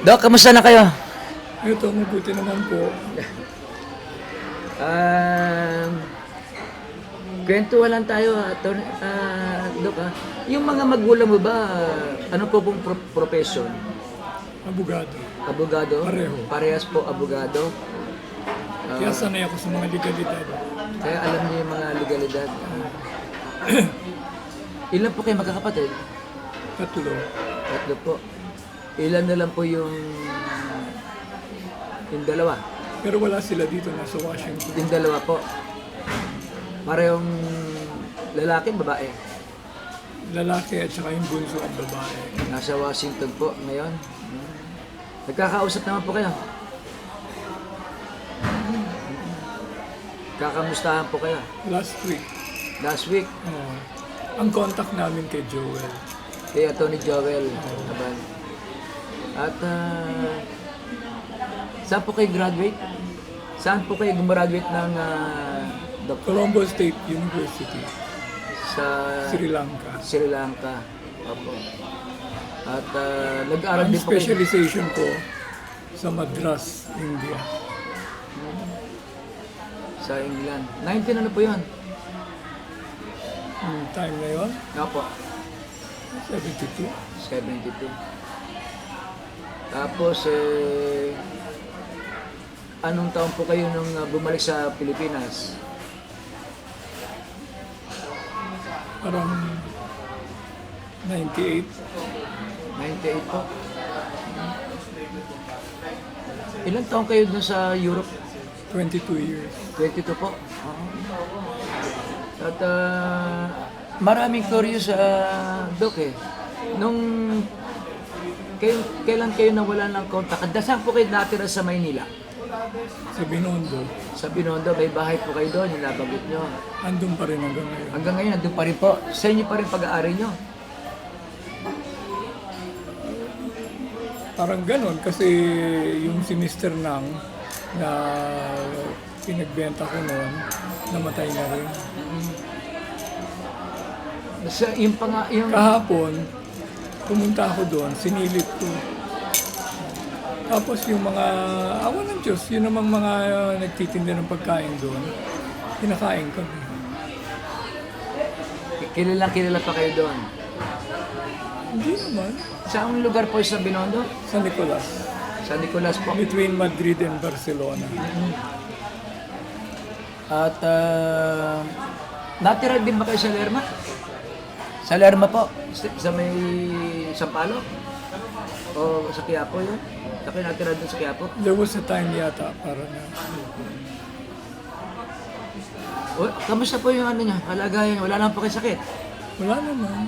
Dok, kamusta na kayo? Ito, mabuti naman po. Um, kwentuhan lang tayo, Atty. ah, Dok. ah. Yung mga magulang mo ba, ano po pong pro- profession? Abogado. Abogado? Pareho. Parehas po abogado. Ah, Kaya sanay ako sa mga legalidad. kaya alam niyo yung mga legalidad. Ah. Ilan po kayo magkakapatid? Tatlo. Tatlo po. Ilan na lang po yung yung dalawa? Pero wala sila dito, nasa Washington. Yung dalawa po. Parehong lalaki, babae. Lalaki at saka yung bunso ang babae. Nasa Washington po ngayon. Nagkakausap naman po kayo. Kakamustahan po kayo. Last week, Last week, oh, ang contact namin kay Joel. kay Atty. Joel Naban. At ah, saan po kayo graduate? Saan po kayo gumraduate ng uh, Colombo State University, sa Sri Lanka. Sri Lanka? Opo. At ah, nag-aral din po kayo specialization ko sa Madras, India. sa England. 19 ano po yun? Hmm, time na yun, Opo. 72. 72. Tapos, eh, anong taon po kayo nung uh, bumalik sa Pilipinas? Parang 98. 98 po. Ilang taon kayo dun sa Europe? 22 years. 22 po. Oo. At ah, maraming curious sa Doc eh. Nung kayo, kailan kayo nawala ng kontak? At saan po kayo natira sa Maynila? Sa Binondo, Sa Binondo, may bahay po kayo doon, yung nabanggit nyo. andun pa rin hanggang ngayon. Hanggang ngayon, nandun pa rin po. Sa inyo pa rin pag-aari nyo. Parang ganon kasi yung si Mr. Nang na pinagbenta ko noon, namatay na rin. Sa, yung pa nga, yung... Kahapon, pumunta ako doon, sinilip ko. Tapos yung mga, awan ng Diyos, yun namang mga uh, nagtitinda ng pagkain doon, kinakain kami. Kilala kilala pa kayo doon. Hindi naman. Saan lugar po sa Binondo? San Nicolas. Sa Nicolas po. Between Madrid and Barcelona. At uh, natira din ba kayo sa Lerma? Sa Lerma po? Sa, sa may Sampalo? O sa Quiapo yun? Sa kayo natira doon sa Quiapo? There was a time yata para na O, kamusta po yung ano niya? Kalagayan? Wala naman po kayo sakit? wala naman.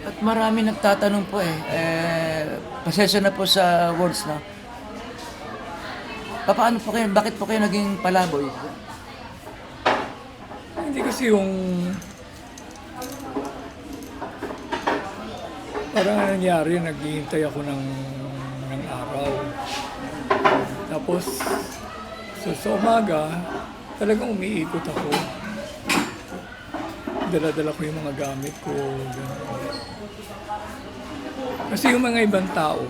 At marami nagtatanong po eh. eh pasensya na po sa words na. Paano po kayo, bakit po kayo naging palaboy? Hindi kasi yung parang nangyari, naghihintay ako ng, ng araw. Tapos sa, sa umaga, talagang umiikot ako. Dala-dala ko yung mga gamit ko. ganun. Kasi yung mga ibang tao,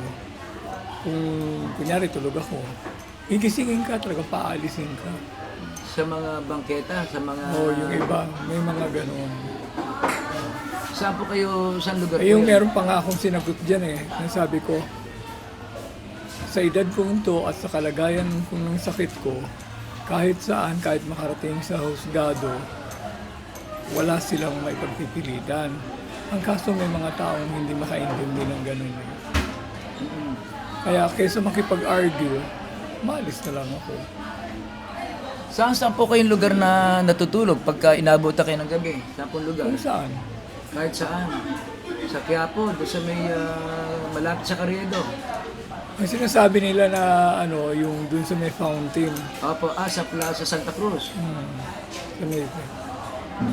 kung kunyari tulog ako, gigisingin ka, talaga paalisin ka. Sa mga bangketa, sa mga... O yung iba, may mga ganun. Saan po kayo, saan lugar Eh, yung yun? meron pa nga akong sinagot dyan eh. Nasabi ko, sa edad kong to at sa kalagayan kong ng sakit ko, kahit saan, kahit makarating sa husgado, wala silang may pagpipilitan. Ang kaso may mga taong hindi makaintindi ng ganun eh. Kaya kaysa makipag-argue, maalis na lang ako. Saan saan po kayong lugar na natutulog pagka inabot na kayo ng gabi? Saan pong lugar? Kung saan? Kahit saan. Sa Quiapo, doon sa may ah, malapit sa Carriedo. Ang sinasabi nila na ano, yung dun sa may fountain, Opo, ah, sa Plaza Santa Cruz. Hmm. Sa may,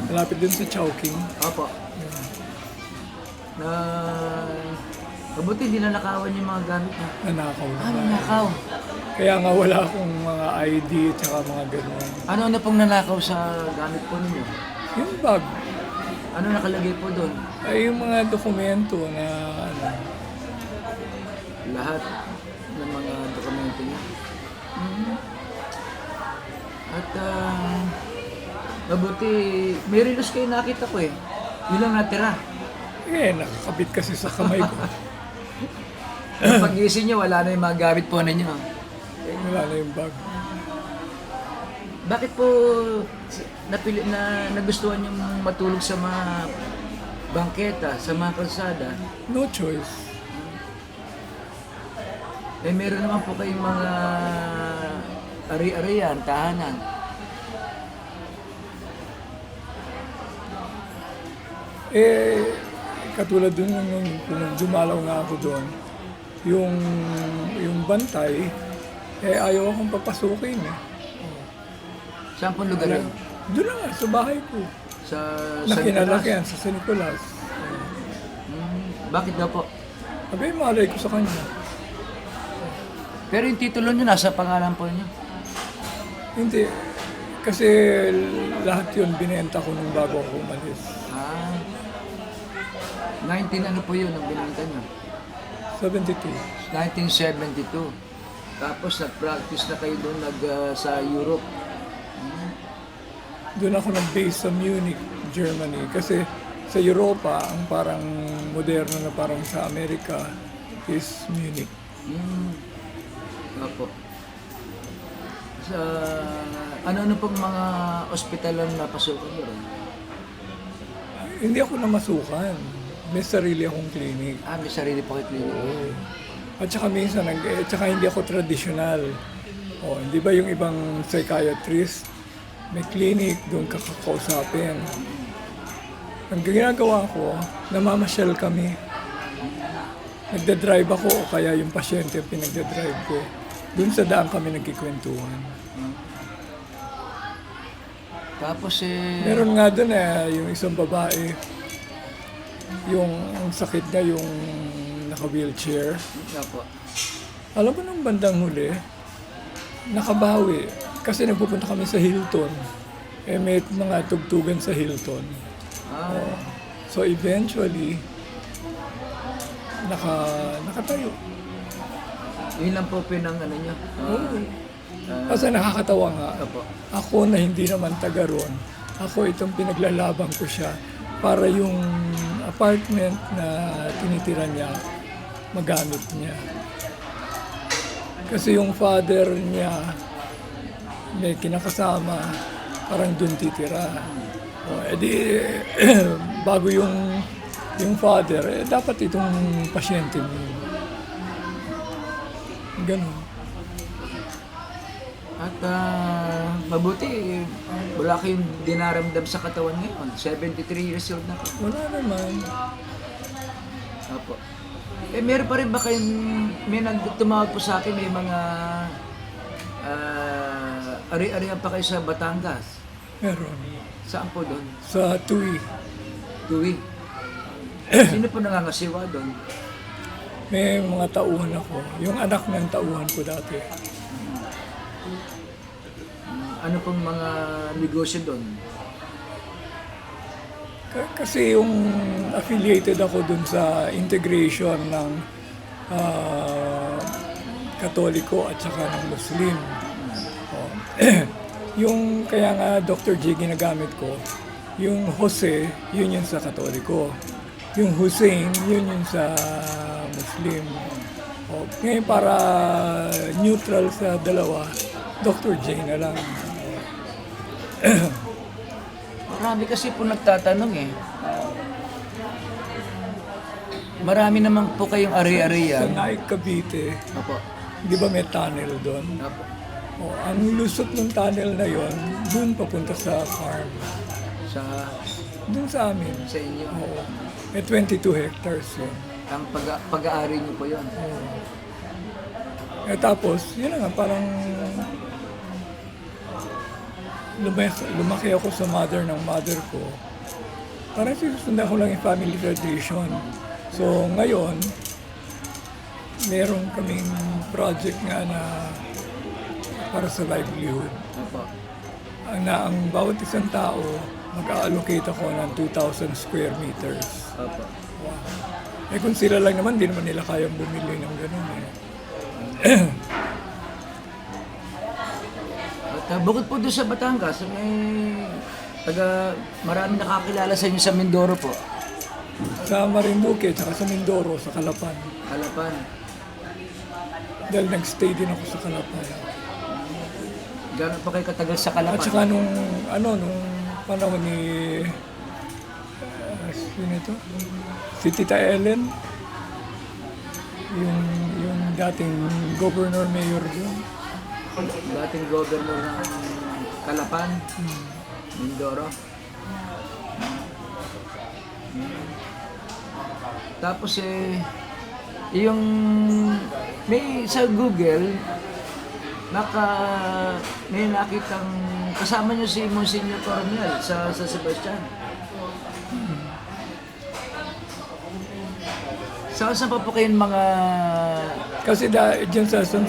malapit dun sa Chowking. Opo. Na... Mabuti hindi na nakawan yung mga gamit niya. Nanakaw Ah, na. nanakaw. Kaya nga wala akong mga ID at saka mga gano'n. Ano na pong nanakaw sa gamit po ninyo? Yung bag, Ano nakalagay po doon? Ay yung mga dokumento na ano, Lahat ng mga dokumento niya. Mhm. At ah, mabuti, may relos kayo nakita ko eh. Yun lang natira. eh, nakakabit kasi sa kamay ko. Yung pag-iisip niyo, wala na yung mga gamit po ninyo. Wala na yung bag. Bakit po napili, na nagustuhan yung matulog sa mga bangketa, sa mga kalsada? No choice. Eh meron naman po kayong mga ari-arian, tahanan. Eh, katulad dun nung, nung, nung dumalaw nga ako doon, yung, yung bantay, eh ayaw akong papasukin eh. Saan pong lugar yun? Doon nga, sa bahay ko. Sa San Nakinalakihan sa San Nicolas. Hmm, bakit daw po? Abay, malay ko sa kanya. Pero yung titulo nyo nasa pangalan po nyo. Hindi. Kasi lahat yun binenta ko nung bago ako umalis. Ah. 19 ano po yun ang binenta nyo? 72. 1972. Tapos nag-practice na kayo doon nag, ah, sa Europe. Doon ako nag-base sa Munich, Germany. Kasi sa Europa, ang parang moderno na parang sa Amerika is Munich. Hmm. Opo. Sa ano-ano pong mga ospital ang napasukan nyo ron? Hindi ako namasukan. May sarili akong clinic. Ah, may sarili po kayo clinic. At saka minsan, nag, eh, tsaka hindi ako traditional. O, hindi ba yung ibang psychiatrist, may clinic, doon ka kakausapin. Ang ginagawa ko, namamasyal kami. Nagda-drive ako, o kaya yung pasyente pinagda-drive ko. Doon sa daan kami nagkikwentuhan. Tapos eh... Meron nga doon eh, yung isang babae, yung ang sakit niya, yung naka-wheelchair. Opo. Alam mo nung bandang huli, nakabawi. Kasi nagpupunta kami sa Hilton. Eh may mga tugtugan sa Hilton. Ah, So eventually, naka, nakatayo. yun lang po pinang ano nyo. Ah, ah, Kasi nakakatawa nga. opo. Ako na hindi naman taga ron, ako itong pinaglalaban ko siya para yung apartment na tinitira niya, magamit niya. Kasi yung father niya, may kinakasama, parang dun titira. O, edi, bago yung yung father, eh, dapat itong pasyente mo. Ganun. At ah, mabuti, wala kayong dinaramdam sa katawan ngayon. 73 years old na po. Wala naman. Opo. Eh, meron pa rin ba kayong, may nagtumawag po sa akin, may mga ah, ari-arian pa kayo sa Batangas. Meron. Saan po doon? Sa TUI, Tuwi. Sino po nangangasiwa doon? may mga tauhan ako. Yung anak ng tauhan ko dati. Ano pong mga negosyo doon? K- kasi yung affiliated ako dun sa integration ng ah, Katoliko at saka ng Muslim. Yung kaya nga Dr. J ginagamit ko, yung Jose, yun yun sa Katoliko. Yung Hussein, yun yun sa Muslim. Oh, ngayon para neutral sa dalawa, Dr. J na lang. Marami kasi po nagtatanong eh. Marami naman po kayong Sa ari-arian. Naik Cavite, Opo. di ba may tunnel doon? Opo. O, ang lusot ng tunnel na yon, doon papunta sa farm. Sa, Doon sa amin. sa inyo. Oo. May 22 hectares yun. Ang pag- pag-aari niyo po yun. Eh tapos, yun na nga, parang lumaki, lumaki ako sa mother ng mother ko. Parang sinusundan ko lang yung family tradition. So ngayon, meron kaming project nga na para sa livelihood. Opo. Ang, na ang bawat isang tao, mag-allocate ako ng 2,000 square meters. Opo. Eh kung sila lang naman, di naman nila kayang bumili ng ganun eh. At uh, bukod po doon sa Batangas, may taga marami nakakilala sa inyo sa Mindoro po. Sa Marinduque, tsaka sa Mindoro, sa Calapan. Halapan. Dahil nag-stay din ako sa Calapan. Gano'n pa kayo katagal sa At Kalapan? saka nung, ano, nung panahon ni, uh, sino ito? Si Tita Ellen, yung, yung dating governor mayor doon. Dating governor ng Kalapan, Mindoro. Tapos eh, yung may sa Google, naka may nakitang kasama niyo si Monsignor Coronel sa sa Sebastian. Saan saan pa po kayong mga Kasi da, dyan sa